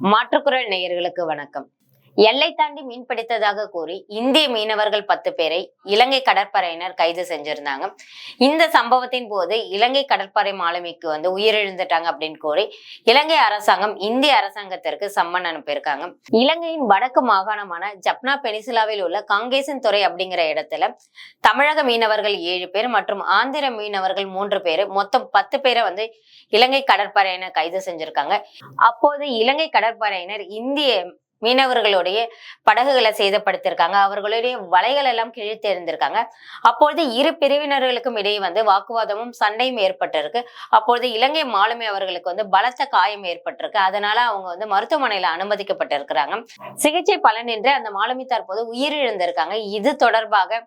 மாற்றுக்குரல் நேயர்களுக்கு வணக்கம். எல்லை தாண்டி மீன் பிடித்ததாக கூறி இந்திய மீனவர்கள் பத்து பேரை இலங்கை கடற்படையினர் கைது செஞ்சிருந்தாங்க. இந்த சம்பவத்தின் போது இலங்கை கடற்படை மாலுமிக்கு வந்து உயிரிழந்துட்டாங்க அப்படின்னு கூறி இலங்கை அரசாங்கம் இந்திய அரசாங்கத்திற்கு சம்மன் அனுப்பியிருக்காங்க. இலங்கையின் வடக்கு மாகாணமான ஜப்னா பெனிசுலாவில் உள்ள காங்கேசன் துறை அப்படிங்கிற இடத்துல தமிழக மீனவர்கள் ஏழு பேர் மற்றும் ஆந்திர மீனவர்கள் மூன்று பேர் மொத்தம் பத்து பேரை வந்து இலங்கை கடற்படையினர் கைது செஞ்சிருக்காங்க. அப்போது இலங்கை கடற்படையினர் இந்திய மீனவர்களுடைய படகுகளை சேதப்படுத்தியிருக்காங்க. அவர்களுடைய வலைகள் எல்லாம் கிழித்து இருந்திருக்காங்க அப்பொழுது இரு பிரிவினர்களுக்கும் இடையே வந்து வாக்குவாதமும் சண்டையும் ஏற்பட்டிருக்கு. அப்பொழுது இலங்கை மாலுமி அவர்களுக்கு வந்து பலத்த காயம் ஏற்பட்டிருக்கு. அதனால அவங்க வந்து மருத்துவமனையில அனுமதிக்கப்பட்டிருக்கிறாங்க. சிகிச்சை பலனின்றி அந்த மாலுமி தற்போது உயிரிழந்திருக்காங்க. இது தொடர்பாக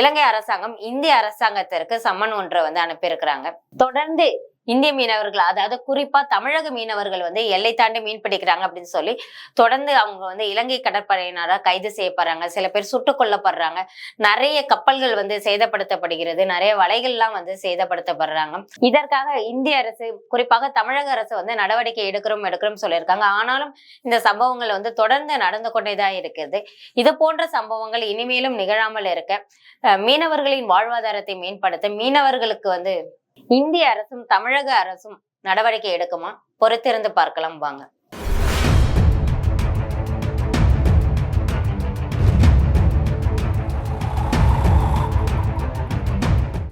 இலங்கை அரசாங்கம் இந்திய அரசாங்கத்திற்கு சம்மன் ஒன்றை வந்து அனுப்பியிருக்கிறாங்க. தொடர்ந்து இந்திய மீனவர்கள் அதாவது குறிப்பா தமிழக மீனவர்கள் வந்து எல்லை தாண்டி மீன் பிடிக்கிறாங்க அப்படின்னு சொல்லி தொடர்ந்து அவங்க வந்து இலங்கை கடற்படையினராக கைது செய்யப்படுறாங்க. சில பேர் சுட்டுக் கொல்லப்படுறாங்க. நிறைய கப்பல்கள் வந்து சேதப்படுத்தப்படுகிறது. நிறைய வலைகள்லாம் வந்து சேதப்படுத்தப்படுறாங்க. இதற்காக இந்திய அரசு குறிப்பாக தமிழக அரசு வந்து நடவடிக்கை எடுக்கிறோம் எடுக்கிறோம் சொல்லியிருக்காங்க. ஆனாலும் இந்த சம்பவங்கள் வந்து தொடர்ந்து நடந்து கொண்டேதான் இருக்குது. இது போன்ற சம்பவங்கள் இனிமேலும் நிகழாமல் இருக்க அஹ், மீனவர்களின் வாழ்வாதாரத்தை மேம்படுத்த மீனவர்களுக்கு வந்து இந்திய அரசும் தமிழக அரசும் நடவடிக்கை எடுக்குமா? பொறுத்திருந்து பார்க்கலாம் வாங்க.